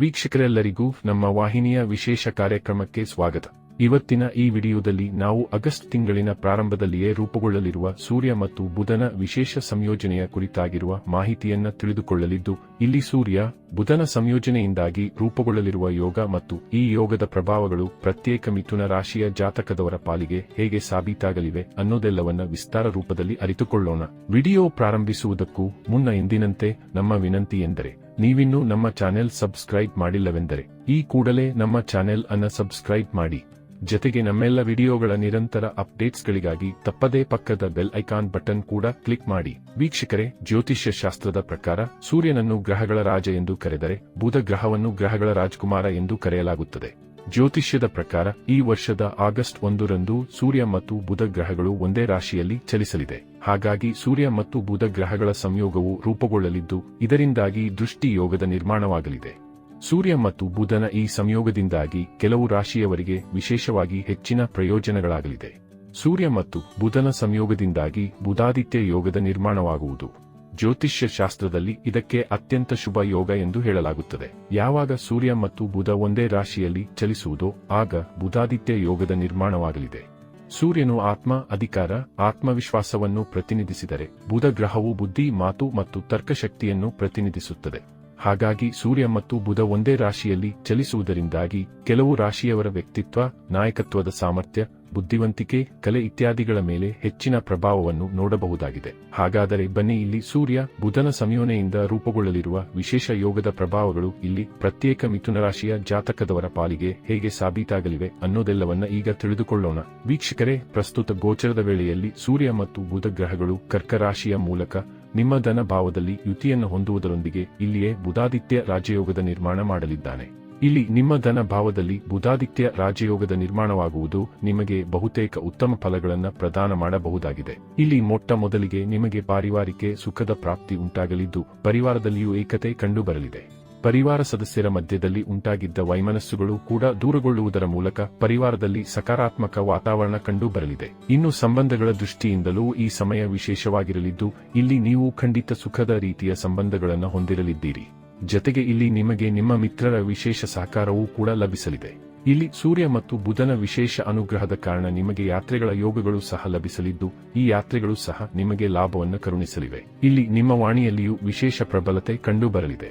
ವೀಕ್ಷಕರೆಲ್ಲರಿಗೂ ನಮ್ಮ ವಾಹಿನಿಯ ವಿಶೇಷ ಕಾರ್ಯಕ್ರಮಕ್ಕೆ ಸ್ವಾಗತ. ಇವತ್ತಿನ ಈ ವಿಡಿಯೋದಲ್ಲಿ ನಾವು ಆಗಸ್ಟ್ ತಿಂಗಳಿನ ಪ್ರಾರಂಭದಲ್ಲಿಯೇ ರೂಪುಗೊಳ್ಳಲಿರುವ ಸೂರ್ಯ ಮತ್ತು ಬುಧನ ವಿಶೇಷ ಸಂಯೋಜನೆಯ ಕುರಿತಾಗಿರುವ ಮಾಹಿತಿಯನ್ನ ತಿಳಿದುಕೊಳ್ಳಲಿದ್ದು, ಇಲ್ಲಿ ಸೂರ್ಯ ಬುಧನ ಸಂಯೋಜನೆಯಿಂದಾಗಿ ರೂಪುಗೊಳ್ಳಲಿರುವ ಯೋಗ ಮತ್ತು ಈ ಯೋಗದ ಪ್ರಭಾವಗಳು ಪ್ರತ್ಯೇಕ ಮಿಥುನ ರಾಶಿಯ ಜಾತಕದವರ ಪಾಲಿಗೆ ಹೇಗೆ ಸಾಬೀತಾಗಲಿವೆ ಅನ್ನೋದೆಲ್ಲವನ್ನ ವಿಸ್ತಾರ ರೂಪದಲ್ಲಿ ಅರಿತುಕೊಳ್ಳೋಣ. ವಿಡಿಯೋ ಪ್ರಾರಂಭಿಸುವುದಕ್ಕೂ ಮುನ್ನ ಎಂದಿನಂತೆ ನಮ್ಮ ವಿನಂತಿ ಎಂದರೆ ನೀವಿನ್ನೂ ನಮ್ಮ ಚಾನೆಲ್ ಸಬ್ಸ್ಕ್ರೈಬ್ ಮಾಡಿಲ್ಲವೆಂದರೆ, ಈ ಕೂಡಲೇ ನಮ್ಮ ಚಾನೆಲ್ ಅನ್ನ ಸಬ್ಸ್ಕ್ರೈಬ್ ಮಾಡಿ. ಜತೆಗೆ ನಮ್ಮೆಲ್ಲ ವಿಡಿಯೋಗಳ ನಿರಂತರ ಅಪ್ಡೇಟ್ಸ್ಗಳಿಗಾಗಿ ತಪ್ಪದೇ ಪಕ್ಕದ ಬೆಲ್ ಐಕಾನ್ ಬಟನ್ ಕೂಡ ಕ್ಲಿಕ್ ಮಾಡಿ. ವೀಕ್ಷಕರೇ, ಜ್ಯೋತಿಷ್ಯ ಶಾಸ್ತ್ರದ ಪ್ರಕಾರ ಸೂರ್ಯನನ್ನು ಗ್ರಹಗಳ ರಾಜ ಎಂದು ಕರೆದರೆ ಬುಧ ಗ್ರಹವನ್ನು ಗ್ರಹಗಳ ರಾಜಕುಮಾರ ಎಂದು ಕರೆಯಲಾಗುತ್ತದೆ. ಜ್ಯೋತಿಷ್ಯದ ಪ್ರಕಾರ ಈ ವರ್ಷದ ಆಗಸ್ಟ್ ಒಂದರಂದು ಸೂರ್ಯ ಮತ್ತು ಬುಧ ಗ್ರಹಗಳು ಒಂದೇ ರಾಶಿಯಲ್ಲಿ ಚಲಿಸಲಿದೆ. ಹಾಗಾಗಿ ಸೂರ್ಯ ಮತ್ತು ಬುಧ ಗ್ರಹಗಳ ಸಂಯೋಗವು ರೂಪುಗೊಳ್ಳಲಿದ್ದು, ಇದರಿಂದಾಗಿ ದೃಷ್ಟಿಯೋಗದ ನಿರ್ಮಾಣವಾಗಲಿದೆ. ಸೂರ್ಯ ಮತ್ತು ಬುಧನ ಈ ಸಂಯೋಗದಿಂದಾಗಿ ಕೆಲವು ರಾಶಿಯವರಿಗೆ ವಿಶೇಷವಾಗಿ ಹೆಚ್ಚಿನ ಪ್ರಯೋಜನಗಳಾಗಲಿದೆ. ಸೂರ್ಯ ಮತ್ತು ಬುಧನ ಸಂಯೋಗದಿಂದಾಗಿ ಬುಧಾದಿತ್ಯ ಯೋಗದ ನಿರ್ಮಾಣವಾಗುವುದು. ಜ್ಯೋತಿಷ್ಯ ಶಾಸ್ತ್ರದಲ್ಲಿ ಇದಕ್ಕೆ ಅತ್ಯಂತ ಶುಭ ಯೋಗ ಎಂದು ಹೇಳಲಾಗುತ್ತದೆ. ಯಾವಾಗ ಸೂರ್ಯ ಮತ್ತು ಬುಧ ಒಂದೇ ರಾಶಿಯಲ್ಲಿ ಚಲಿಸುವುದೋ, ಆಗ ಬುಧಾದಿತ್ಯ ಯೋಗದ ನಿರ್ಮಾಣವಾಗಲಿದೆ. ಸೂರ್ಯನು ಆತ್ಮ, ಅಧಿಕಾರ, ಆತ್ಮವಿಶ್ವಾಸವನ್ನು ಪ್ರತಿನಿಧಿಸಿದರೆ ಬುಧ ಗ್ರಹವು ಬುದ್ಧಿ, ಮಾತು ಮತ್ತು ತರ್ಕಶಕ್ತಿಯನ್ನು ಪ್ರತಿನಿಧಿಸುತ್ತದೆ. ಹಾಗಾಗಿ ಸೂರ್ಯ ಮತ್ತು ಬುಧ ಒಂದೇ ರಾಶಿಯಲ್ಲಿ ಚಲಿಸುವುದರಿಂದಾಗಿ, ಕೆಲವು ರಾಶಿಯವರ ವ್ಯಕ್ತಿತ್ವ, ನಾಯಕತ್ವದ ಸಾಮರ್ಥ್ಯ ಬುದ್ಧಿವಂತಿಕೆ, ಕಲೆ ಇತ್ಯಾದಿಗಳ ಮೇಲೆ ಹೆಚ್ಚಿನ ಪ್ರಭಾವವನ್ನು ನೋಡಬಹುದಾಗಿದೆ. ಹಾಗಾದರೆ ಬನ್ನಿ ಇಲ್ಲಿ ಸೂರ್ಯ, ಬುಧನ ಸಂಯೋನೆಯಿಂದ ರೂಪುಗೊಳ್ಳಲಿರುವ ವಿಶೇಷ ಯೋಗದ ಪ್ರಭಾವಗಳು ಇಲ್ಲಿ ಪ್ರತ್ಯೇಕ ಮಿಥುನ ರಾಶಿಯ ಜಾತಕದವರ ಪಾಲಿಗೆ ಹೇಗೆ ಸಾಬೀತಾಗಲಿವೆ ಅನ್ನೋದೆಲ್ಲವನ್ನ ಈಗ ತಿಳಿದುಕೊಳ್ಳೋಣ. ವೀಕ್ಷಕರೇ, ಪ್ರಸ್ತುತ ಗೋಚರದ ವೇಳೆಯಲ್ಲಿ ಸೂರ್ಯ ಮತ್ತು ಬುಧ ಗ್ರಹಗಳು ಕರ್ಕರಾಶಿಯ ಮೂಲಕ ನಿಮ್ಮ ಧನ ಭಾವದಲ್ಲಿ ಯುತಿಯನ್ನು ಹೊಂದುವುದರೊಂದಿಗೆ ಇಲ್ಲಿಯೇ ಬುಧಾದಿತ್ಯ ರಾಜಯೋಗದ ನಿರ್ಮಾಣ ಮಾಡಲಿದ್ದಾನೆ. ಇಲ್ಲಿ ನಿಮ್ಮ ಧನ ಭಾವದಲ್ಲಿ ಬುಧಾದಿತ್ಯ ರಾಜಯೋಗದ ನಿರ್ಮಾಣವಾಗುವುದು ನಿಮಗೆ ಬಹುತೇಕ ಉತ್ತಮ ಫಲಗಳನ್ನು ಪ್ರದಾನ ಮಾಡಬಹುದಾಗಿದೆ. ಇಲ್ಲಿ ಮೊಟ್ಟ ಮೊದಲಿಗೆ ನಿಮಗೆ ಪಾರಿವಾರಿಕೆ ಸುಖದ ಪ್ರಾಪ್ತಿ ಉಂಟಾಗಲಿದ್ದು, ಪರಿವಾರದಲ್ಲಿಯೂ ಏಕತೆ ಕಂಡುಬರಲಿದೆ. ಪರಿವಾರ ಸದಸ್ಯರ ಮಧ್ಯದಲ್ಲಿ ಉಂಟಾಗಿದ್ದ ವೈಮನಸ್ಸುಗಳು ಕೂಡ ದೂರಗೊಳ್ಳುವುದರ ಮೂಲಕ ಪರಿವಾರದಲ್ಲಿ ಸಕಾರಾತ್ಮಕ ವಾತಾವರಣ ಕಂಡುಬರಲಿದೆ. ಇನ್ನು ಸಂಬಂಧಗಳ ದೃಷ್ಟಿಯಿಂದಲೂ ಈ ಸಮಯ ವಿಶೇಷವಾಗಿರಲಿದ್ದು, ಇಲ್ಲಿ ನೀವು ಖಂಡಿತ ಸುಖದ ರೀತಿಯ ಸಂಬಂಧಗಳನ್ನು ಹೊಂದಿರಲಿದ್ದೀರಿ. ಜತೆಗೆ ಇಲ್ಲಿ ನಿಮಗೆ ನಿಮ್ಮ ಮಿತ್ರರ ವಿಶೇಷ ಸಹಕಾರವೂ ಕೂಡ ಲಭಿಸಲಿದೆ. ಇಲ್ಲಿ ಸೂರ್ಯ ಮತ್ತು ಬುಧನ ವಿಶೇಷ ಅನುಗ್ರಹದ ಕಾರಣ ನಿಮಗೆ ಯಾತ್ರೆಗಳ ಯೋಗಗಳು ಸಹ ಲಭಿಸಲಿದ್ದು, ಈ ಯಾತ್ರೆಗಳು ಸಹ ನಿಮಗೆ ಲಾಭವನ್ನು ಕರುಣಿಸಲಿವೆ. ಇಲ್ಲಿ ನಿಮ್ಮ ವಾಣಿಯಲ್ಲಿಯೂ ವಿಶೇಷ ಪ್ರಬಲತೆ ಕಂಡುಬರಲಿದೆ.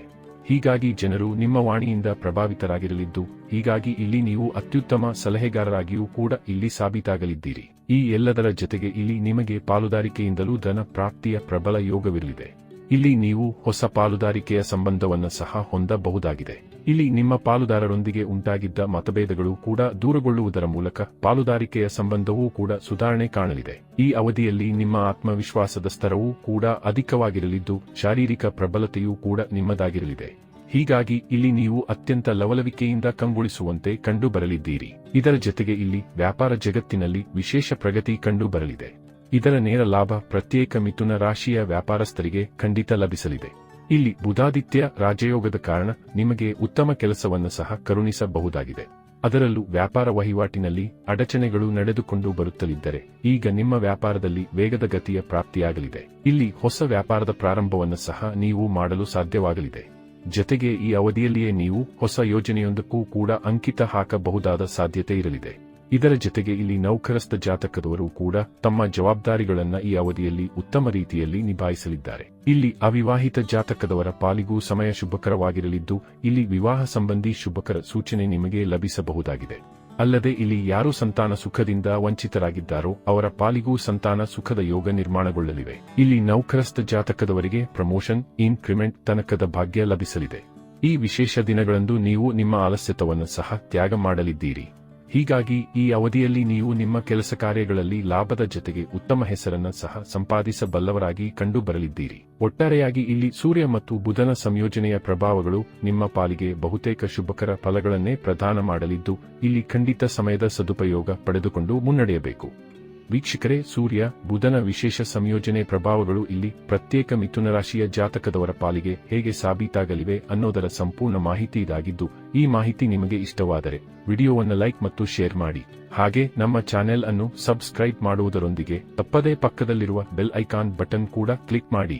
ಹೀಗಾಗಿ ಜನರು ನಿಮ್ಮ ವಾಣಿಯಿಂದ ಪ್ರಭಾವಿತರಾಗಿರಲಿದ್ದು, ಹೀಗಾಗಿ ಇಲ್ಲಿ ನೀವು ಅತ್ಯುತ್ತಮ ಸಲಹೆಗಾರರಾಗಿಯೂ ಕೂಡ ಇಲ್ಲಿ ಸಾಬೀತಾಗಲಿದ್ದೀರಿ. ಈ ಎಲ್ಲದರ ಜತೆಗೆ ಇಲ್ಲಿ ನಿಮಗೆ ಪಾಲುದಾರಿಕೆಯಿಂದಲೂ ಧನ ಪ್ರಾಪ್ತಿಯ ಪ್ರಬಲ ಯೋಗವಿರಲಿದೆ. ಇಲ್ಲಿ ನೀವು ಹೊಸ ಪಾಲುದಾರಿಕೆಯ ಸಂಬಂಧವನ್ನು ಸಹ ಹೊಂದಬಹುದಾಗಿದೆ. ಇಲ್ಲಿ ನಿಮ್ಮ ಪಾಲುದಾರರೊಂದಿಗೆ ಉಂಟಾಗಿದ್ದ ಮತಭೇದಗಳು ಕೂಡ ದೂರಗೊಳ್ಳುವುದರ ಮೂಲಕ ಪಾಲುದಾರಿಕೆಯ ಸಂಬಂಧವೂ ಕೂಡ ಸುಧಾರಣೆ ಕಾಣಲಿದೆ. ಈ ಅವಧಿಯಲ್ಲಿ ನಿಮ್ಮ ಆತ್ಮವಿಶ್ವಾಸದ ಸ್ತರವೂ ಕೂಡ ಅಧಿಕವಾಗಿರಲಿದ್ದು, ಶಾರೀರಿಕ ಪ್ರಬಲತೆಯೂ ಕೂಡ ನಿಮ್ಮದಾಗಿರಲಿದೆ. ಹೀಗಾಗಿ ಇಲ್ಲಿ ನೀವು ಅತ್ಯಂತ ಲವಲವಿಕೆಯಿಂದ ಕಂಗೊಳಿಸುವಂತೆ ಕಂಡುಬರಲಿದ್ದೀರಿ. ಇದರ ಜತೆಗೆ ಇಲ್ಲಿ ವ್ಯಾಪಾರ ಜಗತ್ತಿನಲ್ಲಿ ವಿಶೇಷ ಪ್ರಗತಿ ಕಂಡುಬರಲಿದೆ. ಇದರ ನೇರ ಲಾಭ ಪ್ರತ್ಯೇಕ ಮಿಥುನ ರಾಶಿಯ ವ್ಯಾಪಾರಸ್ಥರಿಗೆ ಖಂಡಿತ ಲಭಿಸಲಿದೆ. ಇಲ್ಲಿ ಬುಧಾದಿತ್ಯ ರಾಜಯೋಗದ ಕಾರಣ ನಿಮಗೆ ಉತ್ತಮ ಕೆಲಸವನ್ನು ಸಹ ಕರುಣಿಸಬಹುದಾಗಿದೆ. ಅದರಲ್ಲೂ ವ್ಯಾಪಾರ ವಹಿವಾಟಿನಲ್ಲಿ ಅಡಚಣೆಗಳು ನಡೆದುಕೊಂಡು ಬರುತ್ತಲಿದ್ದರೆ ಈಗ ನಿಮ್ಮ ವ್ಯಾಪಾರದಲ್ಲಿ ವೇಗದ ಗತಿಯ ಪ್ರಾಪ್ತಿಯಾಗಲಿದೆ. ಇಲ್ಲಿ ಹೊಸ ವ್ಯಾಪಾರದ ಪ್ರಾರಂಭವನ್ನು ಸಹ ನೀವು ಮಾಡಲು ಸಾಧ್ಯವಾಗಲಿದೆ. ಜತೆಗೆ ಈ ಅವಧಿಯಲ್ಲಿಯೇ ನೀವು ಹೊಸ ಯೋಜನೆಯೊಂದಕ್ಕೂ ಕೂಡ ಅಂಕಿತ ಹಾಕಬಹುದಾದ ಸಾಧ್ಯತೆ ಇರಲಿದೆ. ಇದರ ಜತೆಗೆ ಇಲ್ಲಿ ನೌಕರಸ್ಥ ಜಾತಕದವರು ಕೂಡ ತಮ್ಮ ಜವಾಬ್ದಾರಿಗಳನ್ನ ಈ ಅವಧಿಯಲ್ಲಿ ಉತ್ತಮ ರೀತಿಯಲ್ಲಿ ನಿಭಾಯಿಸಲಿದ್ದಾರೆ. ಇಲ್ಲಿ ಅವಿವಾಹಿತ ಜಾತಕದವರ ಪಾಲಿಗೂ ಸಮಯ ಶುಭಕರವಾಗಿರಲಿದ್ದು, ಇಲ್ಲಿ ವಿವಾಹ ಸಂಬಂಧಿ ಶುಭಕರ ಸೂಚನೆ ನಿಮಗೆ ಲಭಿಸಬಹುದಾಗಿದೆ. ಅಲ್ಲದೆ ಇಲ್ಲಿ ಯಾರು ಸಂತಾನ ಸುಖದಿಂದ ವಂಚಿತರಾಗಿದ್ದಾರೋ, ಅವರ ಪಾಲಿಗೂ ಸಂತಾನ ಸುಖದ ಯೋಗ ನಿರ್ಮಾಣಗೊಳ್ಳಲಿವೆ. ಇಲ್ಲಿ ನೌಕರಸ್ಥ ಜಾತಕದವರಿಗೆ ಪ್ರಮೋಷನ್, ಇನ್ಕ್ರಿಮೆಂಟ್ ತನಕದ ಭಾಗ್ಯ ಲಭಿಸಲಿದೆ. ಈ ವಿಶೇಷ ದಿನಗಳಂದು ನೀವು ನಿಮ್ಮ ಆಲಸ್ಯತವನ್ನು ಸಹ ತ್ಯಾಗ ಮಾಡಲಿದ್ದೀರಿ. ಹೀಗಾಗಿ ಈ ಅವಧಿಯಲ್ಲಿ ನೀವು ನಿಮ್ಮ ಕೆಲಸ ಕಾರ್ಯಗಳಲ್ಲಿ ಲಾಭದ ಜತೆಗೆ ಉತ್ತಮ ಹೆಸರನ್ನು ಸಹ ಸಂಪಾದಿಸಬಲ್ಲವರಾಗಿ ಕಂಡುಬರಲಿದ್ದೀರಿ. ಒಟ್ಟಾರೆಯಾಗಿ ಇಲ್ಲಿ ಸೂರ್ಯ ಮತ್ತು ಬುಧನ ಸಂಯೋಜನೆಯ ಪ್ರಭಾವಗಳು ನಿಮ್ಮ ಪಾಲಿಗೆ ಬಹುತೇಕ ಶುಭಕರ ಫಲಗಳನ್ನೇ ಪ್ರದಾನ ಮಾಡಲಿದ್ದು, ಇಲ್ಲಿ ಖಂಡಿತ ಸಮಯದ ಸದುಪಯೋಗ ಪಡೆದುಕೊಂಡು ಮುನ್ನಡೆಯಬೇಕು. ವೀಕ್ಷಕರೇ, ಸೂರ್ಯ, ಬುಧನ ವಿಶೇಷ ಸಂಯೋಜನೆ ಪ್ರಭಾವಗಳು ಇಲ್ಲಿ ಪ್ರತ್ಯೇಕ ಮಿಥುನ ರಾಶಿಯ ಜಾತಕದವರ ಪಾಲಿಗೆ ಹೇಗೆ ಸಾಬೀತಾಗಲಿವೆ ಅನ್ನೋದರ ಸಂಪೂರ್ಣ ಮಾಹಿತಿ ಇದಾಗಿದ್ದು, ಈ ಮಾಹಿತಿ ನಿಮಗೆ ಇಷ್ಟವಾದರೆ ವಿಡಿಯೋವನ್ನು ಲೈಕ್ ಮತ್ತು ಶೇರ್ ಮಾಡಿ. ಹಾಗೆ ನಮ್ಮ ಚಾನೆಲ್ ಅನ್ನು ಸಬ್ಸ್ಕ್ರೈಬ್ ಮಾಡುವುದರೊಂದಿಗೆ ತಪ್ಪದೇ ಪಕ್ಕದಲ್ಲಿರುವ ಬೆಲ್ ಐಕಾನ್ ಬಟನ್ ಕೂಡ ಕ್ಲಿಕ್ ಮಾಡಿ.